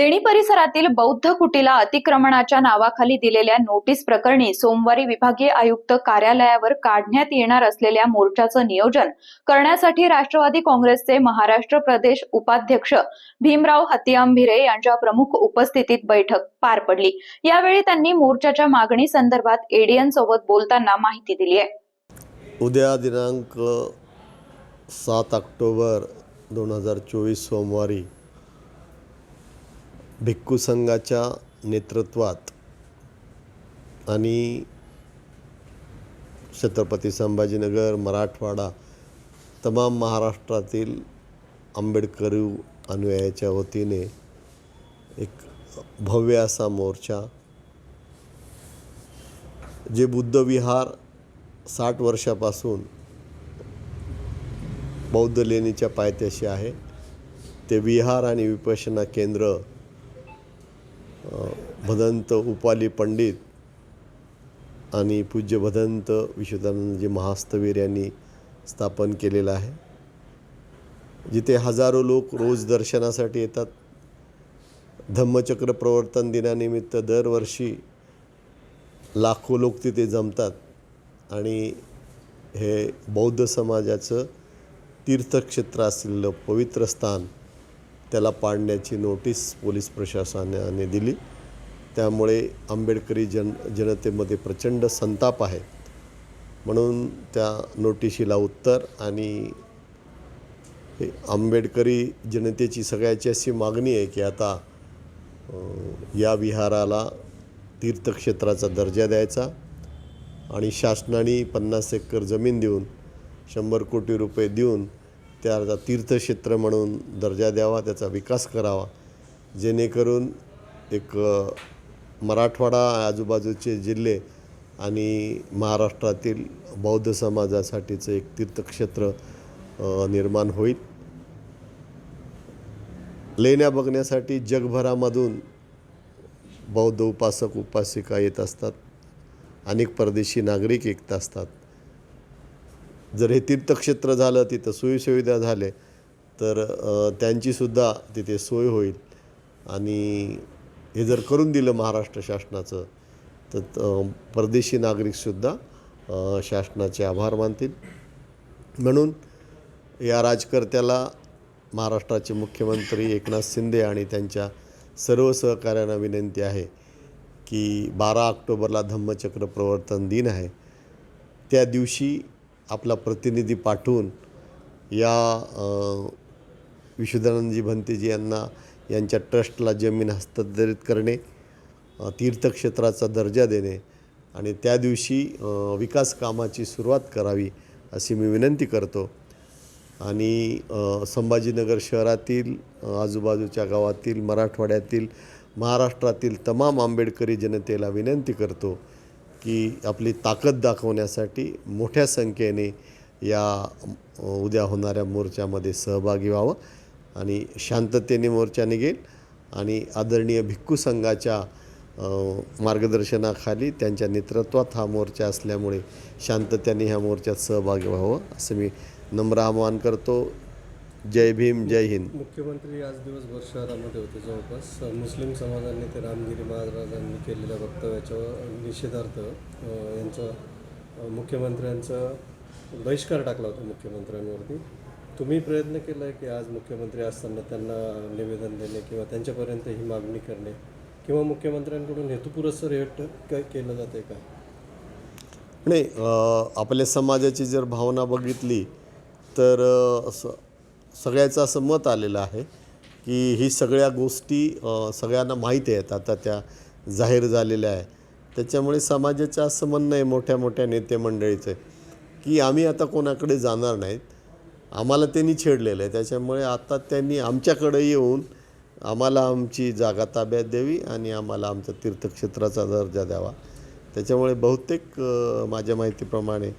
लेणी परिसरातील बौद्ध कुटीला अतिक्रमणाच्या नावाखाली दिलेल्या नोटीस प्रकरणी सोमवारी विभागीय आयुक्त कार्यालयावर काढण्यात येणार असलेल्या मोर्चाचं नियोजन करण्यासाठी राष्ट्रवादी काँग्रेसचे महाराष्ट्र प्रदेश उपाध्यक्ष भीमराव हतियांभिरे यांच्या प्रमुख उपस्थितीत बैठक पार पडली. यावेळी त्यांनी मोर्चाच्या मागणी संदर्भात एडीएन सोबत बोलताना माहिती दिली आहे. उद्या दिनांक सात ऑक्टोबर दोन हजार चोवीस सोमवारी भिक्खू संघाच्या नेतृत्वात आणि छत्रपती संभाजीनगर मराठवाडा तमाम महाराष्ट्रातील आंबेडकरी अनुयायाच्या वतीने एक भव्य असा मोर्चा जे बुद्धविहार साठ वर्षापासून बौद्ध लेणीच्या पायथ्याशी आहे. ते विहार आणि विपशना केंद्र भदंत उपाली पंडित आणि पूज्य भदंत विश्वदानंदजी महास्तवीर यांनी स्थापन केलेलं आहे. जिथे हजारो लोक रोज दर्शनासाठी येतात. धम्मचक्र प्रवर्तन दिनानिमित्त दरवर्षी लाखो लोक तिथे जमतात. आणि हे बौद्ध समाजाचं तीर्थक्षेत्र असलेलं पवित्र स्थान त्याला पाडण्याची नोटीस पोलीस प्रशासनाने दिली. त्यामुळे आंबेडकरी जन जनतेमध्ये प्रचंड संताप आहे. म्हणून त्या नोटिशीला उत्तर आणि आंबेडकरी जनतेची सगळ्याची अशी मागणी आहे की आता या विहाराला तीर्थक्षेत्राचा दर्जा द्यायचा आणि शासनाने पन्नास एकर जमीन देऊन शंभर कोटी रुपये देऊन त्याला तीर्थक्षेत्र म्हणून दर्जा द्यावा त्याचा विकास करावा. जेणेकरून एक मराठवाडा आजूबाजूचे जिल्हे आणि महाराष्ट्रातील बौद्ध समाजासाठीचं एक तीर्थक्षेत्र निर्माण होईल. लेण्या बघण्यासाठी जगभरामधून बौद्ध उपासक उपासिका येत असतात. अनेक परदेशी नागरिक येत असतात. जर हे तीर्थक्षेत्र झालं तिथं सोयीसुविधा झाले तर त्यांचीसुद्धा तिथे सोय होईल. आणि हे जर करून दिलं महाराष्ट्र शासनाचं तर परदेशी नागरिकसुद्धा शासनाचे आभार मानतील. म्हणून या राजकर्त्याला महाराष्ट्राचे मुख्यमंत्री एकनाथ शिंदे आणि त्यांच्या सर्व सहकाऱ्यांना विनंती आहे की बारा ऑक्टोबरला धम्मचक्र प्रवर्तन दिन आहे. त्या दिवशी आपला प्रतिनिधी पाठवून या अ, विशुद्धानंदजी भंतेजी यांना यांच्या ट्रस्टला जमीन हस्तांतरित करणे तीर्थक्षेत्राचा दर्जा देणे आणि त्या दिवशी विकास कामाची सुरुवात करावी अशी मी विनंती करतो. आणि संभाजीनगर शहरातील आजूबाजूच्या गावातील मराठवाड्यातील महाराष्ट्रातील तमाम आंबेडकरी जनतेला विनंती करतो की आपली ताकद दाखवण्यासाठी मोठ्या संख्येने या उद्या होणाऱ्या मोर्चामध्ये सहभागी व्हावं आणि शांततेने मोर्चा निघेल आणि आदरणीय भिक्खू संघाच्या मार्गदर्शनाखाली त्यांच्या नेतृत्वात हा मोर्चा असल्यामुळे शांततेने ह्या मोर्चात सहभागी व्हावं असं मी नम्र आवाहन करतो. जय भीम जय हिंद. मुख्यमंत्री आज दिवसभर शहरामध्ये होते. जवळपास मुस्लिम समाजाने ते रामगिरी महाराजांनी केलेल्या वक्तव्याच्या निषेधार्थ यांचं मुख्यमंत्र्यांचा बहिष्कार टाकला होता मुख्यमंत्र्यांवरती. तुम्ही प्रयत्न केला आहे की आज मुख्यमंत्री असताना त्यांना निवेदन देणे किंवा त्यांच्यापर्यंत ही मागणी करणे किंवा मुख्यमंत्र्यांकडून हेतुपुरस्सर हे क- केलं जाते का? नाही आपल्या समाजाची जर भावना बघितली तर असं सगळ्याचं असं मत आलेलं आहे की ही सगळ्या गोष्टी सगळ्यांना माहीत आहेत. आता त्या जाहीर झालेल्या आहे त्याच्यामुळे समाजाचं असं म्हणणं आहे मोठ्या मोठ्या नेते मंडळीचं की आम्ही आता कोणाकडे जाणार नाहीत. आम्हाला त्यांनी छेडलेलं आहे. त्याच्यामुळे आता त्यांनी आमच्याकडे येऊन आम्हाला आमची जागा ताब्यात द्यावी आणि आम्हाला आमचा तीर्थक्षेत्राचा दर्जा द्यावा. त्याच्यामुळे बहुतेक माझ्या माहितीप्रमाणे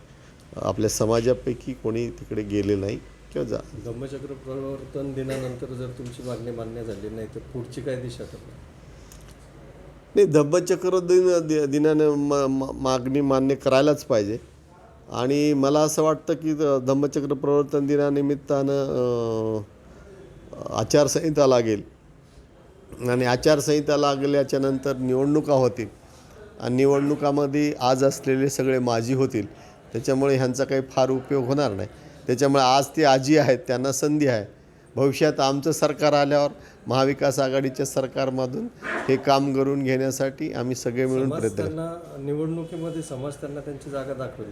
आपल्या समाजापैकी कोणी तिकडे गेले नाही. किंवा जा. धम्मचक्र प्रवर्तन दिनानंतर जर तुमची मागणी मान्य झाली नाही तर पुढची काय दिशा करणार नाही धब्बचक्र दिन दिनानं म म- मागणी मान्य करायलाच पाहिजे. आणि मला असं वाटतं की धम्मचक्र प्रवर्तन दिनानिमित्तानं आचारसंहिता लागेल. आणि आचारसंहिता लागल्याच्या नंतर निवडणुका होतील. आणि निवडणुकामध्ये आज असलेले सगळे माजी होतील. त्याच्यामुळे ह्यांचा काही फार उपयोग होणार नाही. त्याच्यामुळे आज ते आजी आहेत त्यांना संधी आहे. भविष्यात आमचं सरकार आल्यावर महाविकास आघाडीच्या सरकारमधून हे काम करून घेण्यासाठी आम्ही सगळे मिळून प्रयत्न निवडणुकीमध्ये समाज त्यांना त्यांची जागा दाखवेल.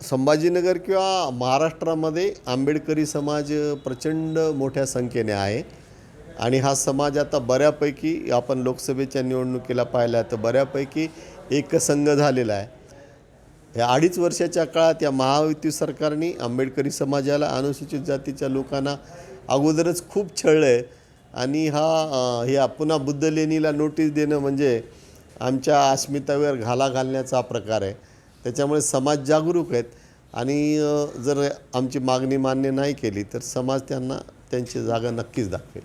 संभाजीनगर किंवा महाराष्ट्रामध्ये आंबेडकरी समाज प्रचंड मोठ्या संख्येने आहे. आणि हा समाज आता बऱ्यापैकी आपण लोकसभेच्या निवडणुकीला पाहिला तर बऱ्यापैकी एकसंघ झालेला आहे. या अडीच वर्षाच्या काळात या महायुती सरकारने आंबेडकरी समाजाला अनुसूचित जातीच्या लोकांना अगोदरच खूप छळलं आहे आणि हा हे पुन्हा बुद्ध लेणीला नोटीस देणं म्हणजे आमच्या अस्मितावर घाला घालण्याचा प्रकार आहे. त्याच्यामुळे समाज जागरूक आहेत. आणि जर आमची मागणी मान्य नाही केली तर समाज त्यांना त्यांची जागा नक्कीच दाखवेल.